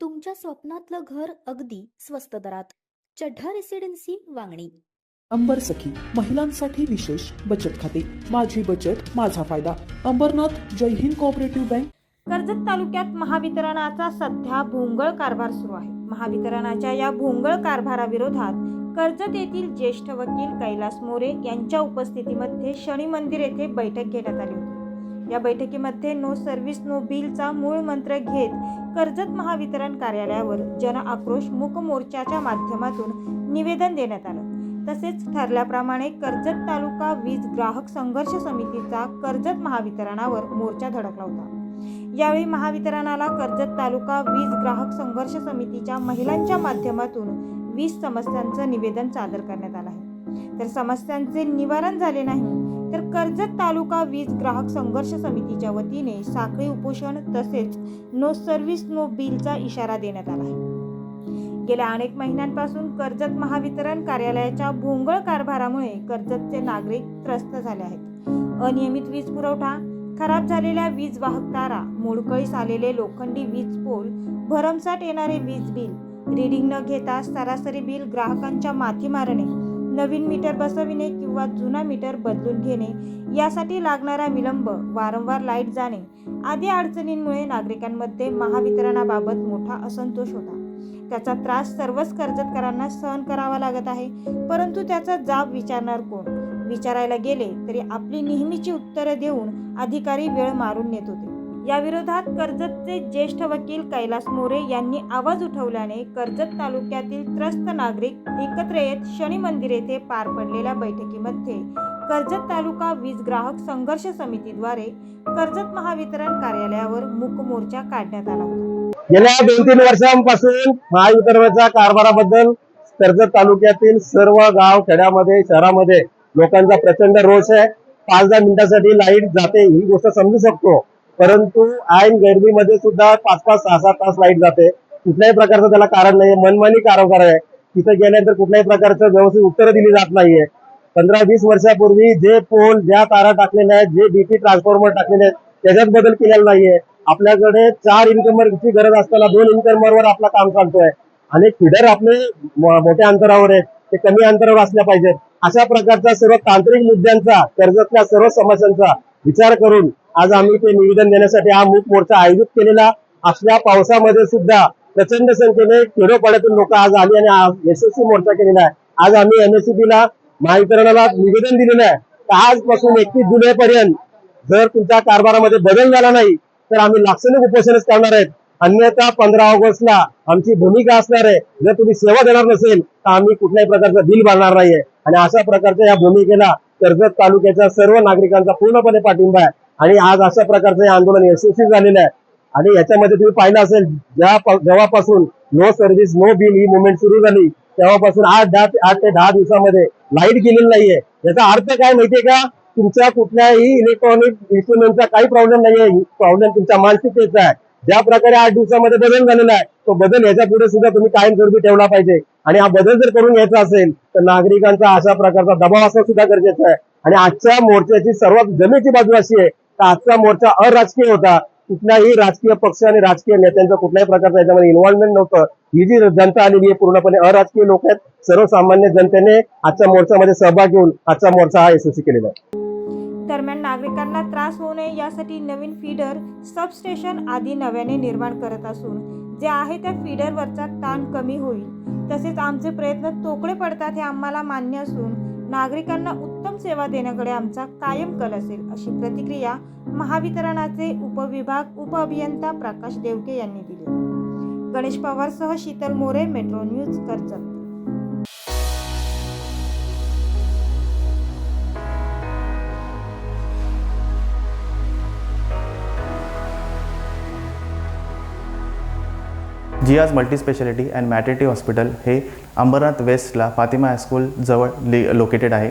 तुमच्या स्वप्नातलं घर अगदी स्वस्त दरात. चढ्ढा रेसिडेन्सी वांगणी. अंबर सखी महिलांसाठी विशेष बचत खाते. माझी बचत माझा फायदा. अंबरनाथ जय हिंद कोऑपरेटिव्ह बँक कर्जत तालुक्यात महावितरणाचा सध्या भोंगळ कारभार सुरू आहे. महावितरणाच्या या भोंगळ कारभाराविरोधात कर्जत येथील ज्येष्ठ वकील कैलास मोरे यांच्या उपस्थितीमध्ये शनी मंदिर येथे बैठक घेण्यात आली होती. या बैठकीमध्ये नो सर्व्हिस नो बिलचा मूळ मंत्र घेत कर्जत महावितरण कार्यालयावर जन आक्रोश मूक मोर्चाच्या माध्यमातून निवेदन देण्यात आलं. तसेच ठरल्याप्रमाणे कर्जत तालुका वीज ग्राहक संघर्ष समितीचा कर्जत महावितरणावर मोर्चा धडकला होता. यावेळी महावितरणाला कर्जत तालुका वीज ग्राहक संघर्ष समितीच्या महिलांच्या माध्यमातून वीज समस्यांचं निवेदन सादर करण्यात आलं आहे. तर समस्यांचे निवारण झाले नाही तर कर्जत तालुका वीज ग्राहक संघर्ष समितीच्या वतीने साखळी उपोषण तसेच नो सर्व्हिस नो बिलचा इशारा देण्यात आला आहे. गेल्या अनेक महिन्यांपासून कर्जत महावितरण कार्यालयाच्या भोंगळ कारभारामुळे कर्जतचे नागरिक त्रस्त झाले आहेत. अनियमित वीज पुरवठा खराब झालेल्या वीज वाहक तारा मोडकळीस आलेले लोखंडी वीज पोल भरमसाट येणारे वीज बिल रीडिंग न घेता सरासरी बिल ग्राहकांच्या माथी मारणे नवीन मीटर बसविणे किंवा जुना मीटर बदलून घेणे यासाठी लागणारा विलंब वारंवार लाइट जाणे आदी अडचणींमुळे नागरिकांमध्ये महावितरणाबाबत मोठा असंतोष होता. त्याचा त्रास सर्वच कर्जतकरांना सहन करावा लागत आहे परंतु त्याचा जाब विचारणार कोण? विचारायला गेले तरी आपली नेहमीची उत्तरं देऊन अधिकारी वेळ मारून नेत होते. याविरोधात कर्जतचे ज्येष्ठ वकील कैलास मोरे यांनी आवाज उठवल्याने कर्जत तालुक्यातील त्रस्त नागरिक एकत्र येत शनी मंदिर येथे पार पडलेल्या बैठकीमध्ये कर्जत तालुका वीज ग्राहक संघर्ष समितीद्वारे कर्जत महावितरण कार्यालयावर मूक मोर्चा काढण्यात आला होता. गेल्या दोन तीन वर्षांपासून महावितरणाच्या कारभाराबद्दल कर्जत तालुक्यातील सर्व गाव खेड्यामध्ये शहरामध्ये लोकांचा प्रचंड रोष आहे. पाच दहा मिनिटासाठी लाइट जाते ही गोष्ट समजू शकतो. परंतु ऐन गर्दीमध्ये सुद्धा पाच पाच सहा सहा तास लाइट जाते. कुठल्याही प्रकारचं त्याला कारण नाही मनमानी कारभार आहे. तिथे गेल्यानंतर कुठल्याही प्रकारचं व्यवस्थित उत्तर दिली जात नाहीये. पंधरा वीस वर्षापूर्वी जे पोल ज्या तारा टाकलेल्या आहेत जे डीपी ट्रान्सफॉर्मर टाकलेले आहेत त्याच्यात बदल केलेला नाहीये. आपल्याकडे चार इन्कमरची गरज असताना दोन इन्कमरवर आपलं काम चालतोय. आणि फिडर आपले मोठ्या अंतरावर आहेत. ते कमी अंतरावर असल्या पाहिजेत. अशा प्रकारचा सर्व तांत्रिक मुद्द्यांचा कर्जतल्या सर्व समस्यांचा विचार करून आज आम्ही ते निवेदन देण्यासाठी हा मूक मोर्चा आयोजित केलेला. असल्या पावसामध्ये सुद्धा प्रचंड संख्येने खेडोपाड्यातून लोक आज आली आणि आज यशस्वी मोर्चा केलेला आहे. आज आम्ही एमएससीबीला महावितरणाला निवेदन दिलेलं आहे. तर आजपासून एकतीस जुलै पर्यंत जर तुमच्या कारभारामध्ये बदल झाला नाही तर आम्ही लाक्षणिक उपोषणच करणार आहेत. अन्यथा पंधरा ऑगस्टला आमची भूमिका असणार आहे. जर तुम्ही सेवा देणार नसेल तर आम्ही कुठल्याही प्रकारचं बिल भरणार नाहीये. आणि अशा प्रकारच्या या भूमिकेला कर्जत तालुक्याच्या सर्व नागरिकांचा पूर्णपणे पाठिंबा आहे. आणि आज अशा प्रकारचं हे आंदोलन यशस्वी झालेलं आहे. आणि याच्यामध्ये तुम्ही पाहिलं असेल ज्या जेव्हापासून नो सर्व्हिस नो बिल ही मुवमेंट सुरू झाली तेव्हापासून आठ दहा आठ ते दहा दिवसामध्ये लाइट गेलेली नाहीये. याचा अर्थ काय माहितीये का? तुमच्या कुठल्याही इलेक्ट्रॉनिक इन्स्ट्रुमेंटचा काही प्रॉब्लेम नाहीये. प्रॉब्लेम तुमच्या मानसिकतेचा आहे. ज्या प्रकारे आठ दिवसामध्ये बदल झालेला आहे तो बदल याच्यापुढे सुद्धा तुम्ही कायमस्वरूपी ठेवला पाहिजे. आणि हा बदल जर करून घ्यायचा असेल तर नागरिकांचा अशा प्रकारचा दबाव असणं सुद्धा गरजेचं आहे. आणि आजच्या मोर्चाची सर्वात जमेची बाजू अशी आहे आजचा मोर्चा अराजकीय होता. कुठल्याही राजकीय पक्ष आणि राजकीय नेत्यांचं कुठल्याही प्रकारचं याच्यामध्ये इन्व्हॉल्वमेंट नव्हतं. ही जी जनता आलेली आहे पूर्णपणे अराजकीय लोक आहेत. सर्वसामान्य जनतेने आजच्या मोर्चामध्ये सहभाग घेऊन आजचा मोर्चा हा यशस्वी केलेला आहे. दरम्यान नागरिकांना त्रास होऊ नये यासाठी नवीन फीडर सबस्टेशन आदी नव्याने निर्माण करत असून जे आहे त्या फीडरवरचा ताण कमी होईल. तसेच आमचे प्रयत्न तोकडे पडतात हे आम्हाला मान्य असून नागरिकांना उत्तम सेवा देण्याकडे आमचा कायम कल असेल अशी प्रतिक्रिया महावितरणाचे उपविभाग उपअभियंता प्रकाश देवके यांनी दिली. Ganesh पवारसह Sheetal More metro news Karjat. Jiya's multispeciality and maternity hospital हे अंबरनाथ वेस्टला फातिमा हायस्कूल जवळ लि लोकेटेड आहे.